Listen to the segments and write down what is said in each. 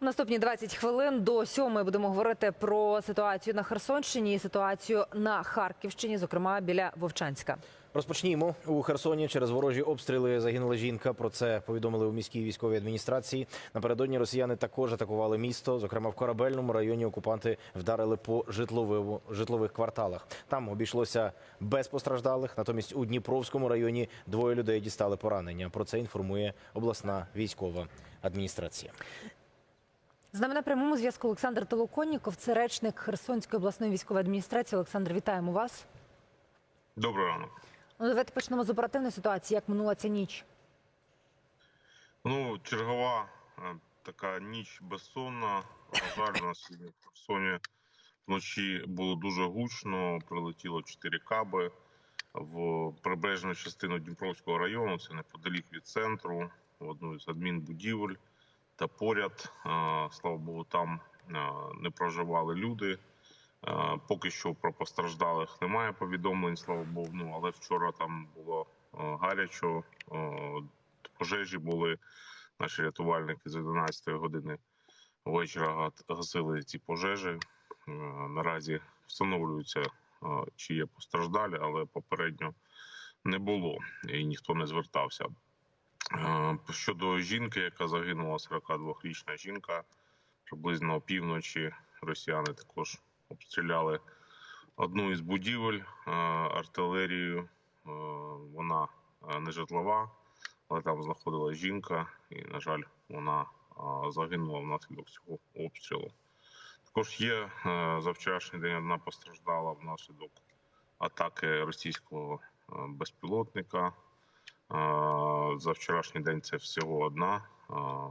У наступні 20 хвилин до сьомої будемо говорити про ситуацію на Херсонщині і ситуацію на Харківщині, зокрема біля Вовчанська. Розпочнімо у Херсоні. Через ворожі обстріли загинула жінка. Про це повідомили у міській військовій адміністрації. Напередодні росіяни також атакували місто. Зокрема, в корабельному районі окупанти вдарили по житловому житлових кварталах. Там обійшлося без постраждалих. Натомість у Дніпровському районі двоє людей дістали поранення. Про це інформує обласна військова адміністрація. З нами на прямому зв'язку Олександр Толоконніков, це речник Херсонської обласної військової адміністрації. Олександр, вітаємо вас. Добрий ранок. Ну, давайте почнемо з оперативної ситуації. Як минула ця ніч? Ну, чергова е, така ніч безсонна. На жаль, у нас в Херсоні вночі було дуже гучно. Прилетіло 4 каби в прибережну частину Дніпровського району. Це неподалік від центру, в одну з адмінбудівель. Та поряд, слава Богу, там не проживали люди. Поки що про постраждалих немає повідомлень, слава Богу. Ну але вчора там було гарячо, пожежі були. Наші рятувальники з 11 години вечора гасили ці пожежі. Наразі встановлюються, чи є постраждалі, але попередньо не було і ніхто не звертався. Е, Щодо жінки, яка загинула, 42-річна жінка, приблизно опівночі росіяни також обстріляли одну із будівель е, артилерією. Е, Вона не житлова, але там знаходилась жінка, і, на жаль, вона загинула внаслідок цього обстрілу. Також є за вчорашній день одна постраждала внаслідок атаки російського безпілотника. За вчорашній день це всього одна.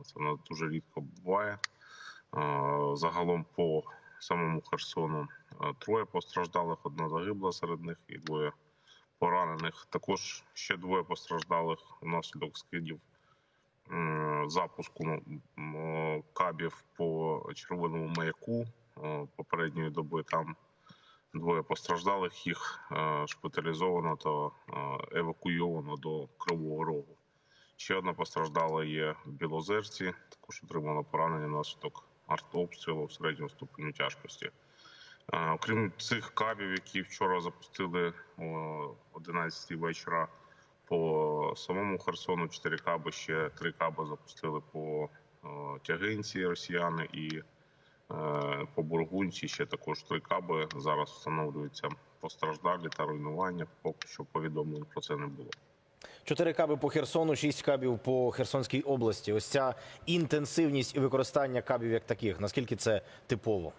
Це в дуже рідко буває. Загалом по самому Херсону троє постраждалих, одна загибла серед них і двоє поранених. Також ще двоє постраждалих внаслідок скидів запуску кабів по червоному маяку попередньої доби. Там двоє постраждалих, їх е, шпиталізовано та е, евакуйовано до Кривого Рогу. Ще одна постраждала є в Білозерці, також отримала поранення внаслідок артобстрілу в середньому ступеню тяжкості. Е, Окрім цих кабів, які вчора запустили о 11 вечора по самому Херсону, 4 каби, ще 3 каби запустили по Тягинці росіяни і по Бургунці ще також 3 каби. Зараз встановлюються постраждалі та руйнування. Поки що повідомлень про це не було. Чотири каби по Херсону, шість кабів по Херсонській області. Ось ця інтенсивність і використання кабів як таких. Наскільки це типово?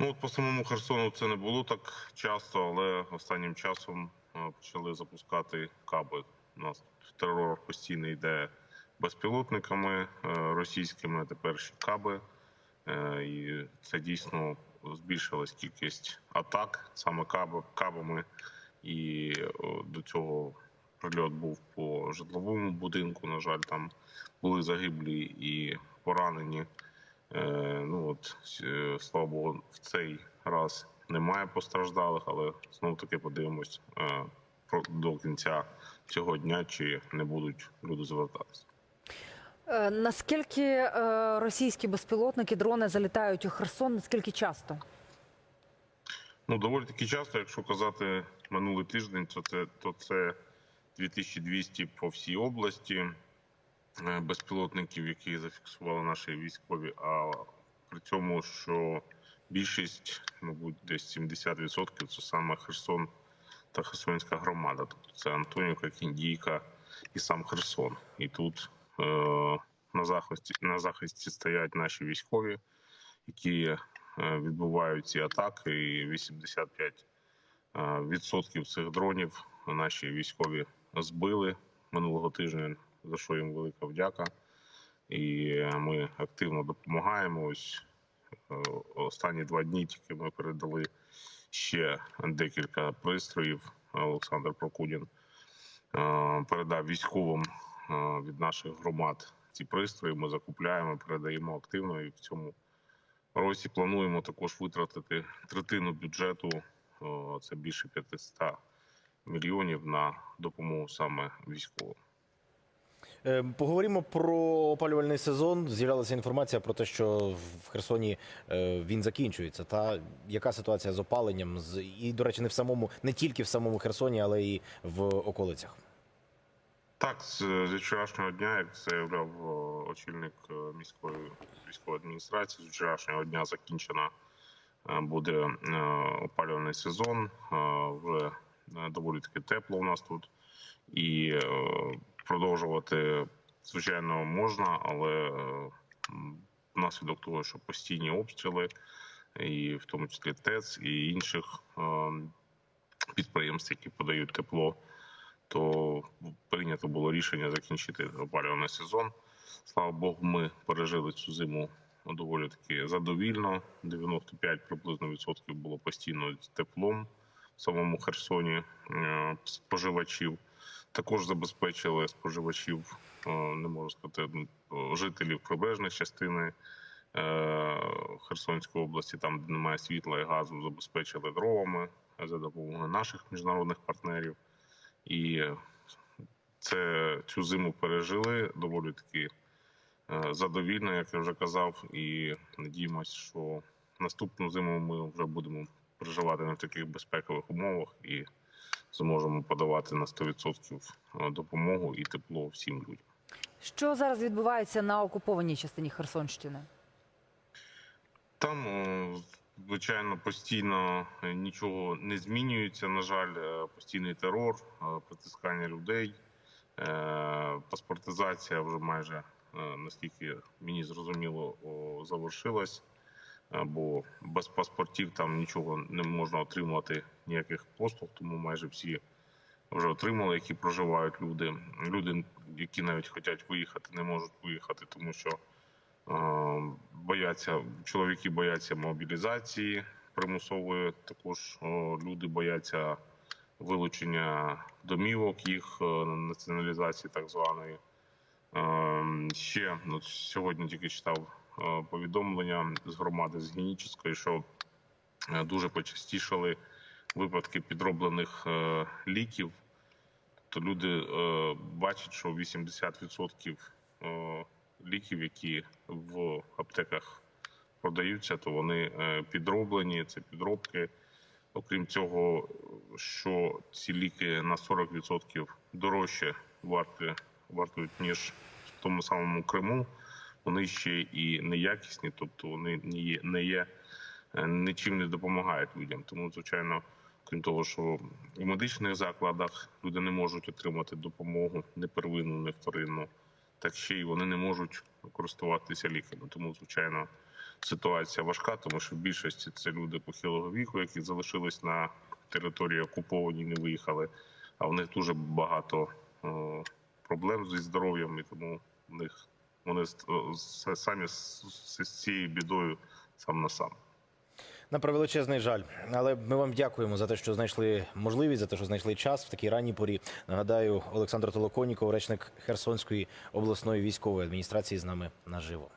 Ну от по самому Херсону це не було так часто, але останнім часом е, почали запускати каби. У нас терор постійно йде безпілотниками е, російськими, а тепер ще каби. Е, І це дійсно збільшилась кількість атак саме кабами. І до цього прильот був по житловому будинку. На жаль, там були загиблі і поранені. Е, ну от слава Богу, в цей раз немає постраждалих, але знову таки подивимось до кінця цього дня, чи не будуть люди звертатися. Е, Наскільки е, російські безпілотники, дрони залітають у Херсон? Наскільки часто? Ну доволі таки часто, якщо казати минулий тиждень, то це то це 2200 по всій області е, безпілотників, які зафіксували наші військові. А при цьому, що більшість, мабуть, десь 70% це саме Херсон та Херсонська громада. Тобто це Антонівка, Кіндійка і сам Херсон. І тут на захисті на захисті стоять наші військові, які е, відбувають ці атаки. І 85 е, відсотків цих дронів наші військові збили минулого тижня, за що їм велика вдяка. І ми активно допомагаємо. Ось е, останні два дні тільки ми передали ще декілька пристроїв. Олександр Прокудін е, передав військовим е, від наших громад ці пристрої. Ми закупляємо, передаємо активно і в цьому році плануємо також витратити третину бюджету. Це більше 500 мільйонів на допомогу саме військовим. Е, Поговоримо про опалювальний сезон. З'являлася інформація про те, що в Херсоні е, він закінчується. Та яка ситуація з опаленням? І, до речі, не в самому, не тільки в самому Херсоні, але і в околицях. Так, з, вчорашнього дня, як заявляв е, очільник е, міської військової адміністрації, з вчорашнього дня закінчено е, буде опалювальний сезон. Вже доволі таки тепло у нас тут. І продовжувати, звичайно, можна, але внаслідок того, що постійні обстріли, і в тому числі ТЕЦ і інших підприємств, які подають тепло то прийнято було рішення закінчити опалювальний сезон. Слава Богу, ми пережили цю зиму доволі таки задовільно. 95 приблизно відсотків було постійно теплом в самому Херсоні е, споживачів. Також забезпечили споживачів, е, не можу сказати, ну, жителів прибережних частини е, Херсонської області, там де немає світла і газу, забезпечили дровами за допомогою наших міжнародних партнерів. І це цю зиму пережили доволі таки е, задовільно, як я вже казав, і надіємося, що наступну зиму ми вже будемо проживати на таких безпекових умовах і зможемо подавати на 100% допомогу і тепло всім людям. Що зараз відбувається на окупованій частині Херсонщини? Там, е, звичайно, постійно е, нічого не змінюється. На жаль, е, постійний терор, е, притискання людей, паспортизація вже майже, наскільки мені зрозуміло, завершилась. Бо без паспортів там нічого не можна отримати, ніяких послуг, тому майже всі вже отримали, які проживають люди. Люди, які навіть хочуть виїхати, не можуть виїхати, тому що бояться чоловіки бояться мобілізації примусової. Також люди бояться вилучення домівок, їх е, націоналізації, так званої. Е, Ще ну, сьогодні тільки читав е, повідомлення з громади з Генічеської, що дуже почастішали випадки підроблених ліків. То люди бачать, що 80% е, ліків, які в аптеках продаються, то вони е, підроблені. Це підробки. Окрім цього, що ці ліки на 40% дорожче варті, вартують, ніж в тому самому Криму. Вони ще і неякісні, тобто вони не є, не є е, нічим не допомагають людям. Тому, звичайно, крім того, що в медичних закладах люди не можуть отримати допомогу не первинну, не вторинну так ще й вони не можуть користуватися ліками. Тому, звичайно, ситуація важка, тому що в більшості це люди похилого віку, які залишились на території окупованій, не виїхали. А в них дуже багато е, проблем зі здоров'ям, і тому в них вони с- самі з цією бідою сам на сам. На превеличезний жаль, але ми вам дякуємо за те, що знайшли можливість, за те, що знайшли час в такій ранній порі. Нагадаю, Олександр Толоконіков, речник Херсонської обласної військової адміністрації, з нами наживо.